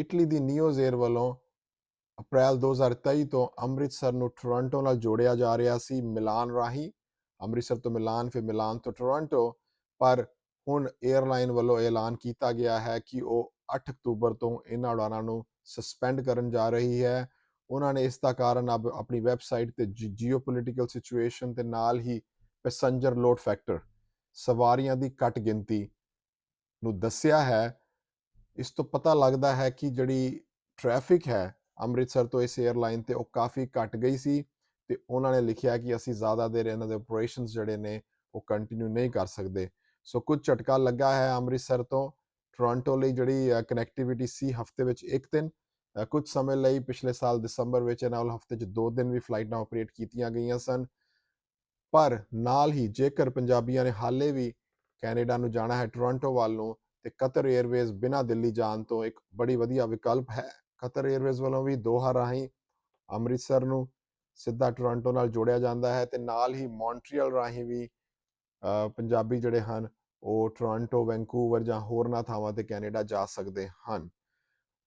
Italy ਦੀ ਨਿਓਜ਼ air ਵੱਲੋਂ ਅਪ੍ਰੈਲ 2023 ਤੋਂ ਅੰਮ੍ਰਿਤਸਰ ਨੂੰ ਟੋਰਾਂਟੋ ਨਾਲ ਜੋੜਿਆ ਜਾ ਰਿਹਾ ਸੀ ਮਿਲਾਨ ਰਾਹੀਂ। ਅੰਮ੍ਰਿਤਸਰ ਤੋਂ ਮਿਲਾਨ, ਫਿਰ ਮਿਲਾਨ ਤੋਂ ਟੋਰਾਂਟੋ ਪਰ ਹੁਣ 에ਅਰਲਾਈਨ ਵੱਲੋਂ ਐਲਾਨ ਕੀਤਾ ਗਿਆ ਹੈ ਕਿ ਉਹ 8 ਅਕਤੂਬਰ ਤੋਂ ਇਹਨਾਂ ਉਡਾਣਾਂ ਨੂੰ ਸਸਪੈਂਡ ਕਰਨ ਜਾ ਰਹੀ ਹੈ। ਉਹਨਾਂ ਨੇ ਇਸ ਦਾ ਕਾਰਨ ਅਬ ਆਪਣੀ ਵੈਬਸਾਈਟ ਤੇ ਜੀਓਪੋਲਿਟੀਕਲ ਸਿਚੁਏਸ਼ਨ ਤੇ ਨਾਲ ਹੀ ਪੈਸੇਂਜਰ ਲੋਡ ਫੈਕਟਰ ਸਵਾਰੀਆਂ ਦੀ ਘੱਟ ਗਿਣਤੀ ਨੂੰ ਦੱਸਿਆ ਹੈ। ਇਸ ਤੋਂ ਪਤਾ ਲੱਗਦਾ ਹੈ ਕਿ ਜਿਹੜੀ ਟ੍ਰੈਫਿਕ ਹੈ, ਅੰਮ੍ਰਿਤਸਰ ਤੋਂ ਇਸ 에ਅਰਲਾਈਨ ਤੇ ਉਹ ਕਾਫੀ ਘਟ ਗਈ ਸੀ ਤੇ ਉਹਨਾਂ ਨੇ ਲਿਖਿਆ ਕਿ ਅਸੀਂ ਜ਼ਿਆਦਾ ਦੇਰ ਇਹਨਾਂ ਦੇ ਆਪਰੇਸ਼ਨਸ ਜਿਹੜੇ ਨੇ, ਉਹ ਕੰਟੀਨਿਊ ਨਹੀਂ ਕਰ ਸਕਦੇ। ਸੋ ਕੁਝ ਝਟਕਾ ਲੱਗਾ ਹੈ ਅੰਮ੍ਰਿਤਸਰ ਤੋਂ। ਟੋਰਾਂਟੋ ਲਈ ਜਿਹੜੀ ਕਨੈਕਟੀਵਿਟੀ ਸੀ ਹਫ਼ਤੇ ਵਿੱਚ ਇੱਕ ਦਿਨ ਕੁਝ ਸਮੇਂ ਲਈ ਪਿਛਲੇ ਸਾਲ ਦਸੰਬਰ ਵਿੱਚ ਇਹਨਾਂ ਵੱਲ ਹਫ਼ਤੇ 'ਚ ਦੋ ਦਿਨ ਵੀ ਫਲਾਈਟਾਂ ਆਪਰੇਟ ਕੀਤੀਆਂ ਗਈਆਂ ਸਨ। ਪਰ ਨਾਲ ਹੀ ਜੇਕਰ ਪੰਜਾਬੀਆਂ ਨੇ ਹਾਲੇ ਵੀ ਕੈਨੇਡਾ ਨੂੰ ਜਾਣਾ ਹੈ ਟੋਰਾਂਟੋ ਵੱਲ ਨੂੰ ਤੇ ਕਤਰ 에ਅਰਵੇਜ਼ ਬਿਨਾ ਦਿੱਲੀ ਜਾਣ ਤੋਂ ਇੱਕ ਬੜੀ ਵਧੀਆ ਵਿਕਲਪ ਹੈ। ਕਤਰ 에ਅਰਵੇਜ਼ ਵੱਲੋਂ ਵੀ ਦੋਹਾ ਰਾਹੀਂ ਅੰਮ੍ਰਿਤਸਰ ਨੂੰ ਸਿੱਧਾ ਟੋਰਾਂਟੋ ਨਾਲ ਜੋੜਿਆ ਜਾਂਦਾ ਹੈ ਤੇ ਨਾਲ ਹੀ ਮੌਂਟਰੀਅਲ ਰਾਹੀਂ ਵੀ ਪੰਜਾਬੀ ਜਿਹੜੇ ਹਨ, ਉਹ ਟੋਰਾਂਟੋ ਵੈਂਕੂਵਰ ਜਾਂ ਹੋਰਨਾਂ ਥਾਵਾਂ ਤੇ ਕੈਨੇਡਾ ਜਾ ਸਕਦੇ ਹਨ।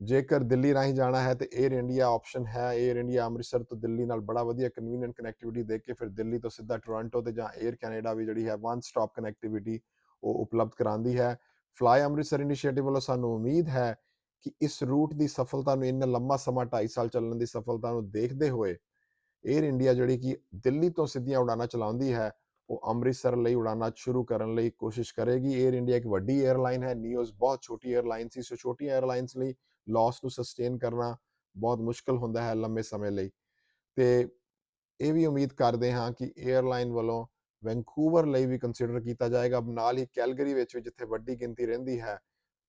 ਜੇਕਰ ਦਿੱਲੀ ਰਾਹੀਂ ਜਾਣਾ ਹੈ ਤੇ 에ਅਰ ਇੰਡੀਆ ਆਪਸ਼ਨ ਹੈ। 에ਅਰ ਇੰਡੀਆ ਅੰਮ੍ਰਿਤਸਰ ਤੋਂ ਦਿੱਲੀ ਨਾਲ ਬੜਾ ਵਧੀਆ ਕਨਵੀਨੀਅੰਟ ਕਨੈਕਟੀਵਿਟੀ ਦੇ ਕੇ ਫਿਰ ਦਿੱਲੀ ਤੋਂ ਸਿੱਧਾ ਟੋਰਾਂਟੋ ਤੇ ਜਾਂ 에ਅਰ ਕੈਨੇਡਾ ਵੀ ਜਿਹੜੀ ਹੈ ਵਨ ਸਟਾਪ ਕਨੈਕਟੀਵਿਟੀ ਉਹ ਉਪਲਬਧ ਕਰਾਉਂਦੀ ਹੈ। ਫਲਾਈ ਅੰਮ੍ਰਿਤਸਰ ਇਨੀਸ਼ੀਏਟਿਵ ਵੱਲੋਂ ਸਾਨੂੰ ਉਮੀਦ ਹੈ ਕਿ ਇਸ ਰੂਟ ਦੀ ਸਫਲਤਾ ਨੂੰ ਇੰਨਾ ਲੰਮਾ ਸਮਾਂ ਢਾਈ ਸਾਲ ਚੱਲਣ ਦੀ ਸਫਲਤਾ ਨੂੰ ਦੇਖਦੇ ਹੋਏ 에ਅਰ ਇੰਡੀਆ ਜਿਹੜੀ ਕਿ ਦਿੱਲੀ ਤੋਂ ਸਿੱਧੀਆਂ ਉਡਾਨਾਂ ਚਲਾਉਂਦੀ ਹੈ, ਉਹ ਅੰਮ੍ਰਿਤਸਰ ਲਈ ਉਡਾਨਾਂ ਸ਼ੁਰੂ ਕਰਨ ਲਈ ਕੋਸ਼ਿਸ਼ ਕਰੇਗੀ। 에ਅਰ ਇੰਡੀਆ ਇੱਕ ਵੱਡੀ 에ਅਰਲਾਈਨ ਹੈ ਨਿਓਸ ਬਹੁਤ ਛੋਟੀ 에ਅਰਲਾਈਨ ਸੀ, ਸੋ ਛੋਟੀ 에ਅਰਲਾਈਨਸ ਲਈ ਲਾਸ ਨੂੰ ਸਸਟੇਨ ਕਰਨਾ ਬਹੁਤ ਮੁਸ਼ਕਲ ਹੁੰਦਾ ਹੈ ਲੰਮੇ ਸਮੇਂ ਲਈ। ਤੇ ਇਹ ਵੀ ਉਮੀਦ ਕਰਦੇ ਹਾਂ ਕਿ 에ਅਰਲਾਈਨ ਵੱਲੋਂ ਵੈਂਕੂਵਰ ਲਈ ਵੀ ਕੰਸੀਡਰ ਕੀਤਾ ਜਾਏਗਾ। ਨਾਲ ਹੀ ਕੈਲਗਰੀ ਵਿੱਚ ਵੀ ਜਿੱਥੇ ਵੱਡੀ ਗਿਣਤੀ ਰਹਿੰਦੀ ਹੈ,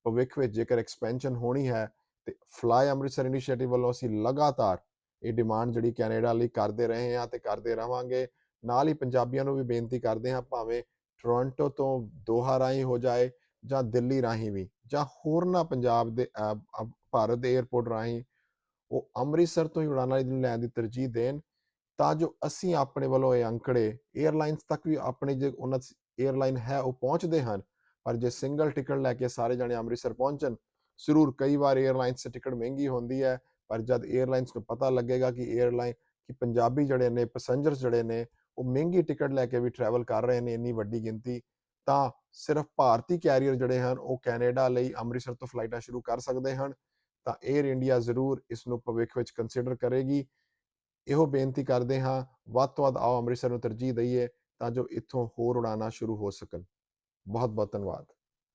ਭਵਿੱਖ ਵਿੱਚ ਜੇਕਰ ਐਕਸਪੈਂਸ਼ਨ ਹੋਣੀ ਹੈ, ਤੇ ਫਲਾਈ ਅੰਮ੍ਰਿਤਸਰ ਇਨੀਸ਼ੀਏਟਿਵ ਵੱਲੋਂ ਅਸੀਂ ਲਗਾਤਾਰ ਇਹ ਡਿਮਾਂਡ ਜਿਹੜੀ ਕੈਨੇਡਾ ਲਈ ਕਰਦੇ ਰਹੇ ਹਾਂ ਤੇ ਕਰਦੇ ਰਵਾਂਗੇ ਨਾਲ ਹੀ ਪੰਜਾਬੀਆਂ ਨੂੰ ਵੀ ਬੇਨਤੀ ਕਰਦੇ ਹਾਂ, ਭਾਵੇਂ ਟੋਰਾਂਟੋ ਤੋਂ ਦੋਹਾ ਰਾਹੀਂ ਹੋ ਜਾਏ ਜਾਂ ਦਿੱਲੀ ਰਾਹੀਂ ਵੀ, ਜਾਂ ਹੋਰਨਾਂ ਪੰਜਾਬ ਦੇ ਭਾਰਤ ਦੇ 에ਅਰਪੋਰਟ ਰਾਹੀਂ ਉਹ ਅੰਮ੍ਰਿਤਸਰ ਤੋਂ ਹੀ ਉਡਾਨਾਂ ਨੂੰ ਲੈਣ ਦੀ ਤਰਜੀਹ ਦੇਣ। ਤਾਂ ਜੋ ਅਸੀਂ ਆਪਣੇ ਵੱਲੋਂ ਇਹ ਅੰਕੜੇ 에ਅਰਲਾਈਨਸ ਤੱਕ ਵੀ ਆਪਣੇ ਜੇ ਉਹਨਾਂ 에ਅਰਲਾਈਨ ਹੈ ਉਹ ਪਹੁੰਚਦੇ ਹਨ, ਪਰ ਜੇ ਸਿੰਗਲ ਟਿਕਟ ਲੈ ਕੇ ਸਾਰੇ ਜਣੇ ਅੰਮ੍ਰਿਤਸਰ ਪਹੁੰਚਣ, ਜ਼ਰੂਰ ਕਈ ਵਾਰ 에ਅਰਲਾਈਨਸ ਤੇ ਟਿਕਟ ਮਹਿੰਗੀ ਹੁੰਦੀ ਹੈ, ਪਰ ਜਦ 에ਅਰਲਾਈਨਸ ਨੂੰ ਪਤਾ ਲੱਗੇਗਾ ਕਿ 에ਅਰਲਾਈਨ ਕਿ ਪੰਜਾਬੀ ਜਿਹੜੇ ਨੇ ਪੈਸੰਜਰਸ ਜਿਹੜੇ ਨੇ, ਉਹ ਮਹਿੰਗੀ ਟਿਕਟ ਲੈ ਕੇ ਵੀ ਟਰੈਵਲ ਕਰ ਰਹੇ ਨੇ ਇੰਨੀ ਵੱਡੀ ਗਿਣਤੀ, ਤਾਂ ਸਿਰਫ ਭਾਰਤੀ ਕੈਰੀਅਰ ਜਿਹੜੇ ਹਨ, ਉਹ ਕੈਨੇਡਾ ਲਈ ਅੰਮ੍ਰਿਤਸਰ ਤੋਂ ਫਲਾਈਟਾਂ ਸ਼ੁਰੂ ਕਰ ਸਕਦੇ ਹਨ, ਤਾਂ 에ਅਰ ਇੰਡੀਆ ਜ਼ਰੂਰ ਇਸ ਨੂੰ ਭਵਿੱਖ ਵਿੱਚ ਕੰਸੀਡਰ ਕਰੇਗੀ। ਇਹੋ ਬੇਨਤੀ ਕਰਦੇ ਹਾਂ, ਵੱਧ ਤੋਂ ਵੱਧ ਆਓ ਅੰਮ੍ਰਿਤਸਰ ਨੂੰ ਤਰਜੀਹ ਦਈਏ ਤਾਂ ਜੋ ਇੱਥੋਂ ਹੋਰ ਉਡਾਨਾਂ ਸ਼ੁਰੂ ਹੋ ਸਕਣ। ਬਹੁਤ ਬਹੁਤ ਧੰਨਵਾਦ।